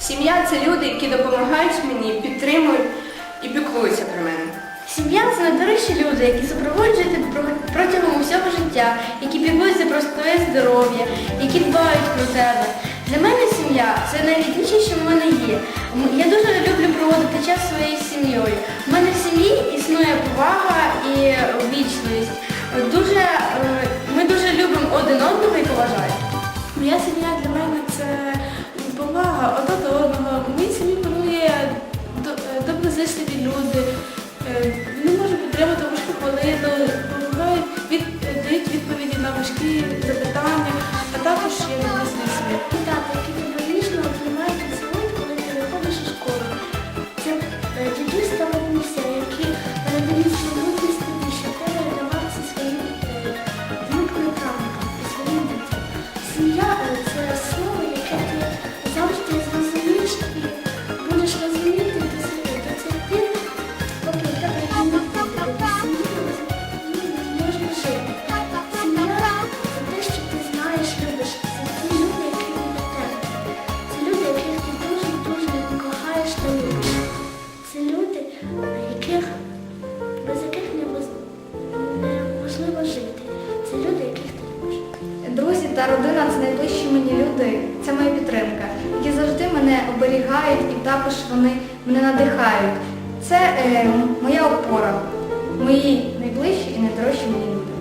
Сім'я це люди, які допомагають мені, підтримують і піклуються про мене. Сім'я це найдорожчі люди, які супроводжують тебе протягом усього життя, які піклуються про твоє здоров'я, які дбають про тебе. Для мене сім'я це найрідніше, що в мене є. Я дуже люблю проводити час зі своєю сім'єю. У мене в сім'ї існує повага і вічливість. Дуже, е, ми дуже любимо один одного і поважаємо. Моя сім'я для мене це повага одна до одного. мені моїй сім'ї панує е, доброзичливі люди. Вони можуть підтримати важку хвилину, допомагають, від, дають відповіді на важкі запитання, та родина це найближчі мені люди, це моя підтримка, які завжди мене оберігають і також вони мене надихають. Це е, моя опора, мої найближчі і найдорожчі мені люди.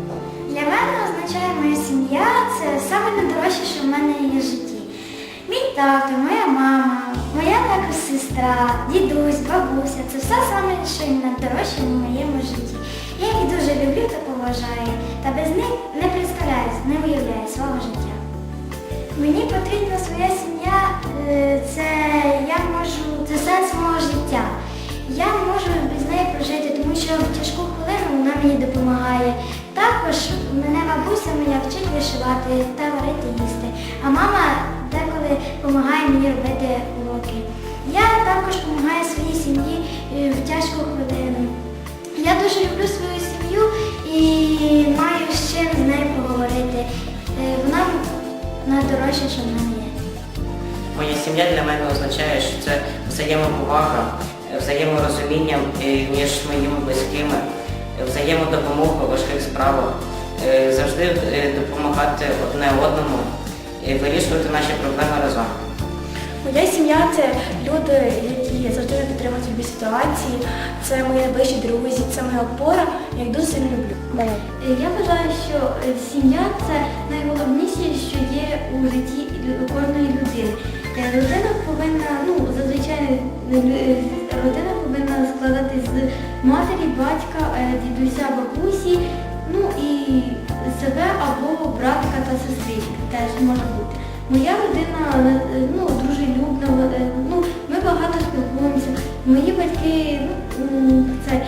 Для мене означає моя сім'я це саме найдорожче, що в мене є в житті. Мій тато, моя мама, моя також сестра, дідусь, бабуся це все саме, що найдорожче в моєму житті. Я їх дуже люблю та поважаю, та без них не представляю, не уявляю свого життя. Мені потрібна своя сім'я, е, це я можу, це сенс мого життя. Я можу без неї прожити, тому що в тяжку хвилину вона мені допомагає. Також мене бабуся моя вчить вишивати та варити їсти. А мама деколи допомагає мені робити уроки. Я також допомагаю своїй сім'ї е, в тяжку хвилину. Я дуже люблю свою найдорожча, що в мене є. Моя сім'я для мене означає, що це взаємоповага, взаєморозуміння між моїми близькими, взаємодопомога у важких справах, е, завжди е, допомагати одне одному, і вирішувати наші проблеми разом. Моя сім'я це люди, які завжди мене підтримують в любій ситуації. Це мої найближчі друзі, це моя опора. Я їх дуже сильно люблю. Е, Я вважаю, що сім'я це найголовніше, родина повинна складатись з матері, батька, е, дідуся, бабусі, ну і себе або братика та сестрички теж може бути. Моя родина е, ну, дуже любна, е, ну, ми багато спілкуємося. Мої батьки ну, це,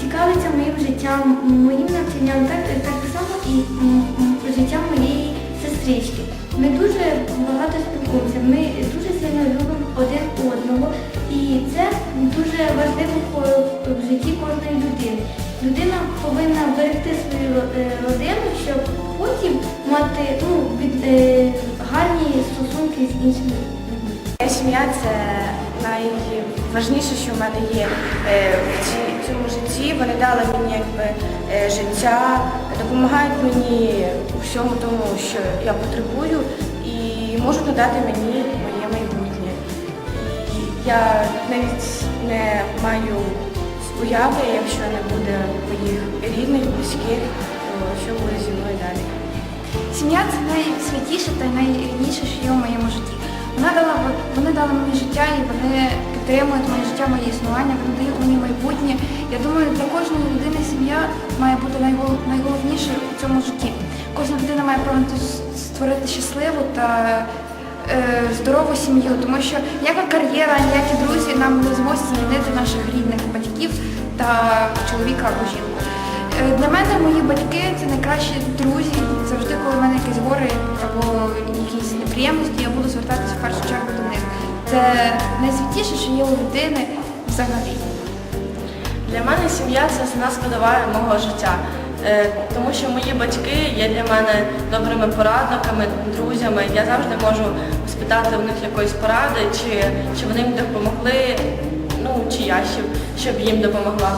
цікавляться моїм життям, моїм навчанням, так, так само і життям моєї сестрички. Ми дуже багато спілкуємося, ми дуже сильно любимо один одного, і це дуже важливо в житті кожної людини. Людина повинна берегти свою е, родину, щоб потім мати ну, від, е, гарні стосунки з іншими людьми. Моя сім'я це найважніше, що в мене є е, в цьому житті. Вони дали мені якби життя, допомагають мені у всьому тому, що я потребую, і можуть надати мені. І я навіть не маю уяви, якщо не буде моїх рідних, близьких, що буде зі мною далі. Сім'я це найсвятіше та найрідніше, що є в моєму житті. Вона дала, вони дали мені життя і вони підтримують моє життя, моє існування, вони дають мені майбутнє. Я думаю, для кожної людини сім'я має бути найгол- найголовніше у цьому житті. Кожна людина має прагнути створити щасливу та здорову сім'ю, тому що ніяка кар'єра, ніякі друзі нам не зможуть змінити наших рідних батьків та чоловіка або жінку. Е, Для мене мої батьки це найкращі друзі. Завжди, коли в мене якісь гори або якісь неприємності, я буду звертатися в першу чергу до них. Це найсвятіше, що є у людини взагалі. Для мене сім'я це складова мого життя. Е, Тому що мої батьки є для мене добрими порадниками, друзями. Я завжди можу спитати у них якоїсь поради, чи, чи вони мені допомогли, ну чи я щоб, щоб їм допомогла.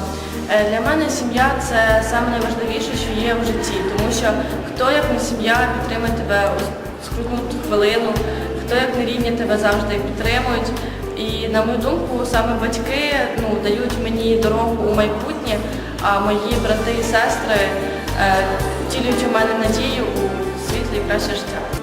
Е, Для мене сім'я це саме найважливіше, що є в житті, тому що хто як не сім'я підтримує тебе у скрутну хвилину, хто як не рідні тебе завжди підтримують. І на мою думку, саме батьки ну, дають мені дорогу у майбутнє, а мої брати і сестри тілюють у мене надію у світле і краще життя.